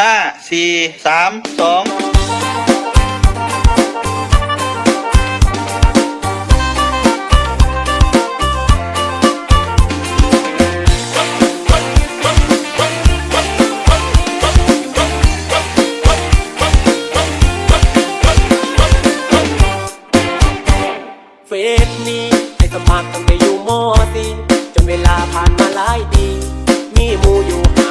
ห้าสี่สามสองเฟสนี้ให้สมัคตั้งแต่อยู่มอสีจนเวลาผ่านมาหลายปี มีมูอยู่หา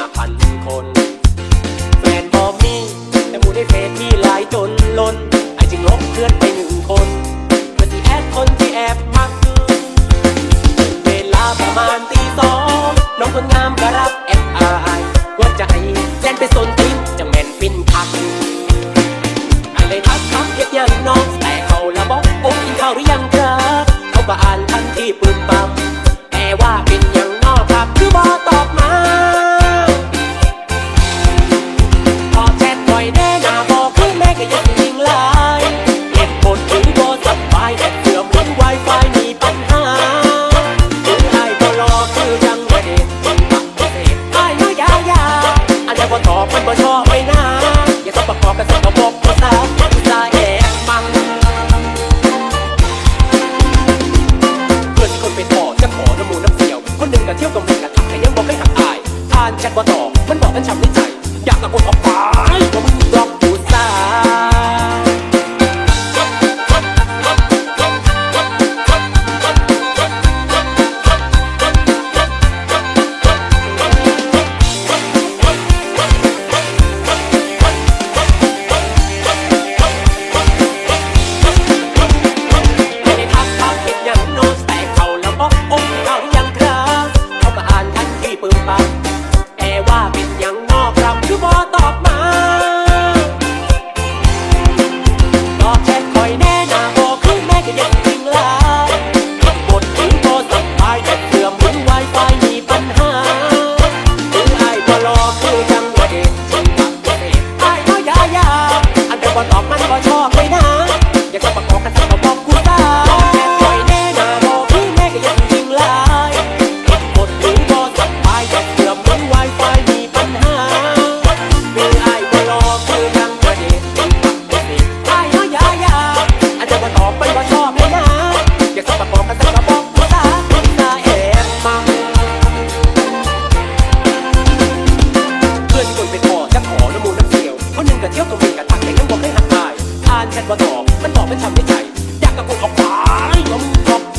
หนึ่งก็เที่ยวกับมึงกันแต่ยังบอกให้หักอายทานแชทว่าต่อ มันบอกไม่ทำได้ใจอยากกระโกนออกไปก็มึงบ